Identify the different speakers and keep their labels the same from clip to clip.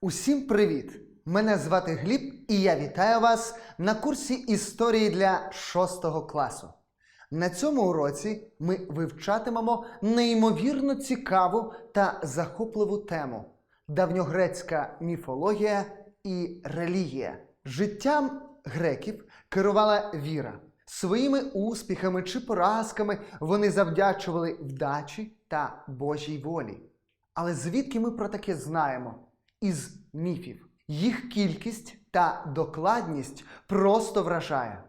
Speaker 1: Усім привіт! Мене звати Гліб і я вітаю вас на курсі історії для 6 класу. На цьому уроці ми вивчатимемо неймовірно цікаву та захопливу тему давньогрецька міфологія і релігія. Життям греків керувала віра. Своїми успіхами чи поразками вони завдячували вдачі та Божій волі. Але звідки ми про таке знаємо? Із міфів. Їх кількість та докладність просто вражає.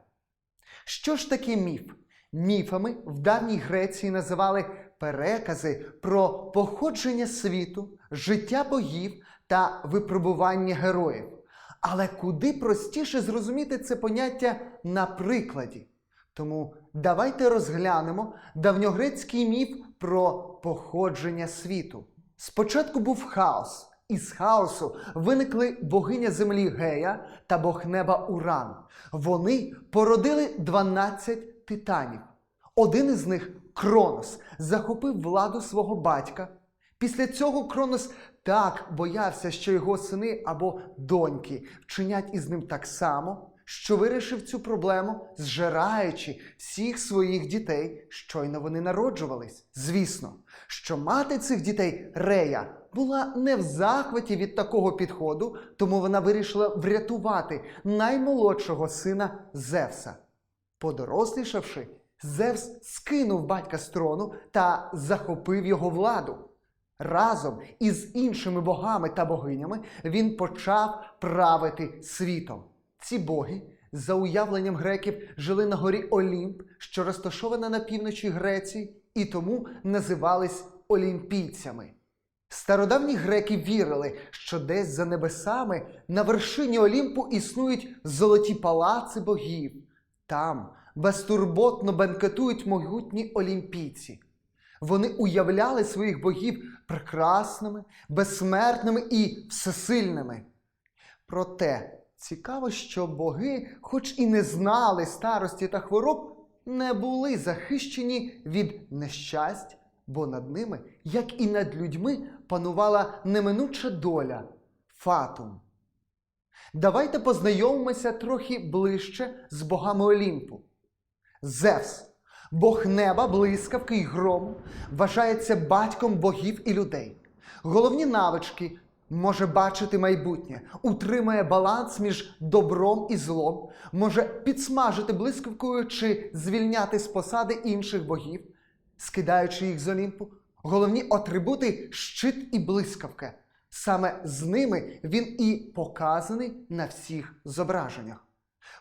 Speaker 1: Що ж таке міф? Міфами в давній Греції називали перекази про походження світу, життя богів та випробування героїв. Але куди простіше зрозуміти це поняття на прикладі. Тому давайте розглянемо давньогрецький міф про походження світу. Спочатку був хаос. Із хаосу виникли богиня землі Гея та бог неба Уран. Вони породили 12 титанів. Один із них, Кронос, захопив владу свого батька. Після цього Кронос так боявся, що його сини або доньки вчинять із ним так само, що вирішив цю проблему, зжираючи всіх своїх дітей, щойно вони народжувались. Звісно, що мати цих дітей Рея була не в захваті від такого підходу, тому вона вирішила врятувати наймолодшого сина Зевса. Подорослішавши, Зевс скинув батька з трону та захопив його владу. Разом із іншими богами та богинями він почав правити світом. Ці боги, за уявленням греків, жили на горі Олімп, що розташована на півночі Греції, і тому називались олімпійцями. Стародавні греки вірили, що десь за небесами на вершині Олімпу існують золоті палаци богів. Там безтурботно бенкетують могутні олімпійці. Вони уявляли своїх богів прекрасними, безсмертними і всесильними. Проте цікаво, що боги, хоч і не знали старості та хвороб, не були захищені від нещасть, бо над ними, як і над людьми, панувала неминуча доля фатум. Давайте познайомимося трохи ближче з богами Олімпу. Зевс, бог неба, блискавки й грому, вважається батьком богів і людей. Головні навички може бачити майбутнє, утримує баланс між добром і злом, може підсмажити блискавкою чи звільняти з посади інших богів, скидаючи їх з Олімпу. Головні атрибути щит і блискавка. Саме з ними він і показаний на всіх зображеннях.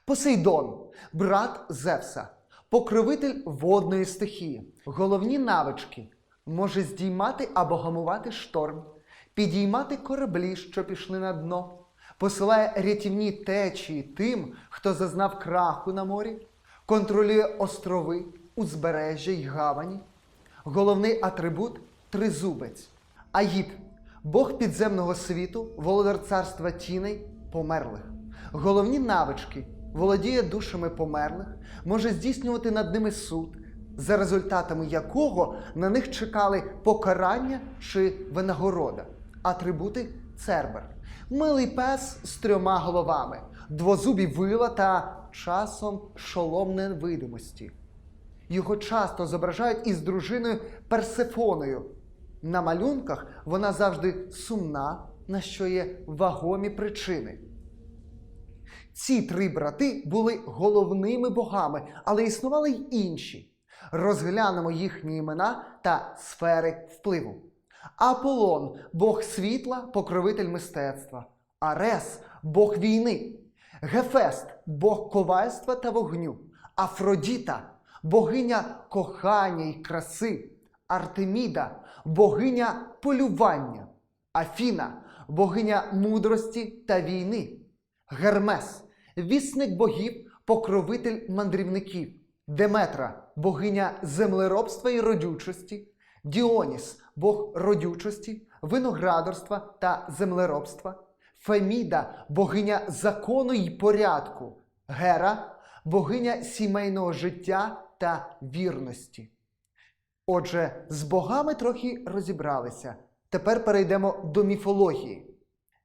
Speaker 1: Посейдон, брат Зевса, покровитель водної стихії. Головні навички може здіймати або гамувати шторм, підіймати кораблі, що пішли на дно, посилає рятівні течії тим, хто зазнав краху на морі, контролює острови, узбережжя й гавані. Головний атрибут тризубець. Аїд Бог підземного світу, володар царства тіней, померлих. Головні навички володіє душами померлих, може здійснювати над ними суд, за результатами якого на них чекали покарання чи винагорода. Атрибути Цербер. Милий пес з трьома головами, двозубі вила та часом шолом невидимості. Його часто зображають із дружиною Персефоною. На малюнках вона завжди сумна, на що є вагомі причини. Ці три брати були головними богами, але існували й інші. Розглянемо їхні імена та сфери впливу. Аполлон бог світла, покровитель мистецтва. Арес бог війни. Гефест бог ковальства та вогню. Афродіта богиня кохання й краси. Артеміда богиня полювання. Афіна богиня мудрості та війни. Гермес вісник богів, покровитель мандрівників. Деметра богиня землеробства і родючості. Діоніс бог родючості, виноградарства та землеробства. Феміда богиня закону й порядку. Гера богиня сімейного життя та вірності. Отже, з богами трохи розібралися. Тепер перейдемо до міфології.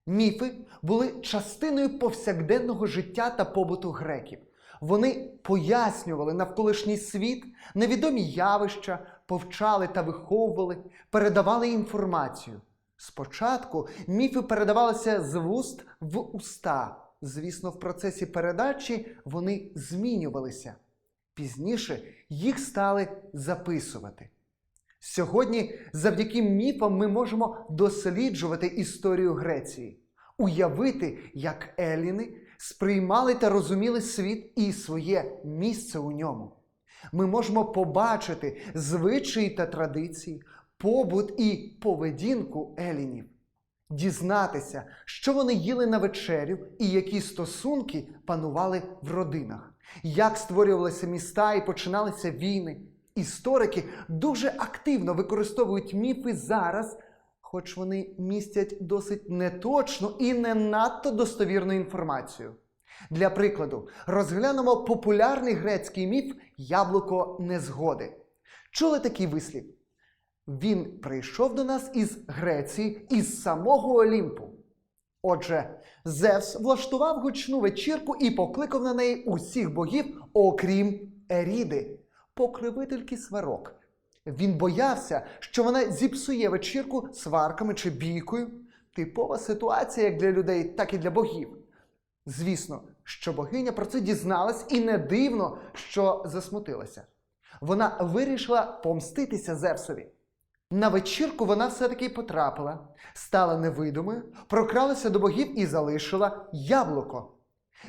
Speaker 1: Міфи були частиною повсякденного життя та побуту греків. Вони пояснювали навколишній світ, невідомі явища, повчали та виховували, передавали інформацію. Спочатку міфи передавалися з вуст в уста. Звісно, в процесі передачі вони змінювалися. Пізніше їх стали записувати. Сьогодні, завдяки міфам, ми можемо досліджувати історію Греції, уявити, як еліни сприймали та розуміли світ і своє місце у ньому. Ми можемо побачити звичаї та традиції, побут і поведінку елінів, дізнатися, що вони їли на вечерю і які стосунки панували в родинах, як створювалися міста і починалися війни. Історики дуже активно використовують міфи зараз, хоч вони містять досить неточну і не надто достовірну інформацію. Для прикладу, розглянемо популярний грецький міф Яблуко незгоди. Чули такий вислів? Він прийшов до нас із Греції, із самого Олімпу. Отже, Зевс влаштував гучну вечірку і покликав на неї усіх богів, окрім Еріди, покривительки сварок. Він боявся, що вона зіпсує вечірку сварками чи бійкою. Типова ситуація як для людей, так і для богів. Звісно, що богиня про це дізналась, і не дивно, що засмутилася. Вона вирішила помститися Зевсові. На вечірку вона все-таки потрапила, стала невидимою, прокралася до богів і залишила яблуко.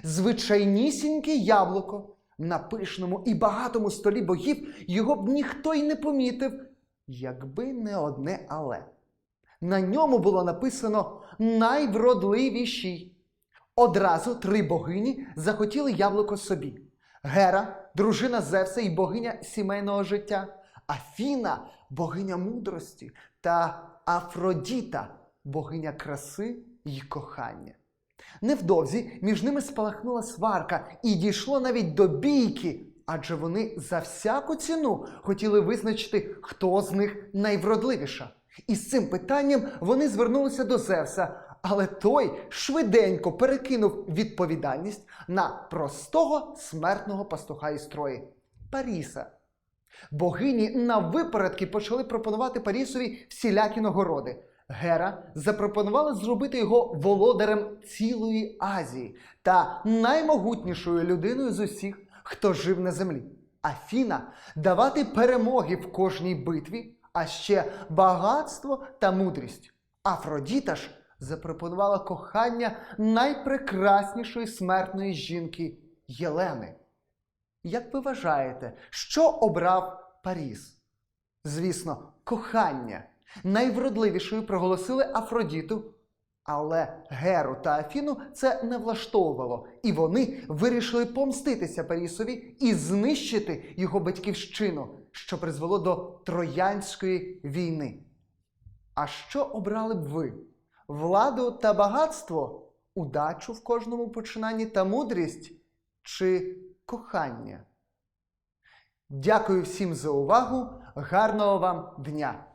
Speaker 1: Звичайнісіньке яблуко. На пишному і багатому столі богів його б ніхто й не помітив, якби не одне але. На ньому було написано найвродливіший. Одразу три богині захотіли яблуко собі: Гера, дружина Зевса і богиня сімейного життя, Афіна богиня мудрості та Афродіта богиня краси й кохання. Невдовзі між ними спалахнула сварка і дійшло навіть до бійки, адже вони за всяку ціну хотіли визначити, хто з них найвродливіша. І з цим питанням вони звернулися до Зевса, але той швиденько перекинув відповідальність на простого смертного пастуха із Трої Паріса. Богині на випередки почали пропонувати Парісові всілякі нагороди. Гера запропонувала зробити його володарем цілої Азії та наймогутнішою людиною з усіх, хто жив на землі. Афіна давати перемоги в кожній битві, а ще багатство та мудрість. Афродіта ж запропонувала кохання найпрекраснішої смертної жінки Єлени. Як ви вважаєте, що обрав Паріс? Звісно, кохання. Найвродливішою проголосили Афродіту, але Геру та Афіну це не влаштовувало, і вони вирішили помститися Парісові і знищити його батьківщину, що призвело до Троянської війни. А що обрали б ви? Владу та багатство, удачу в кожному починанні та мудрість чи кохання? Дякую всім за увагу. Гарного вам дня!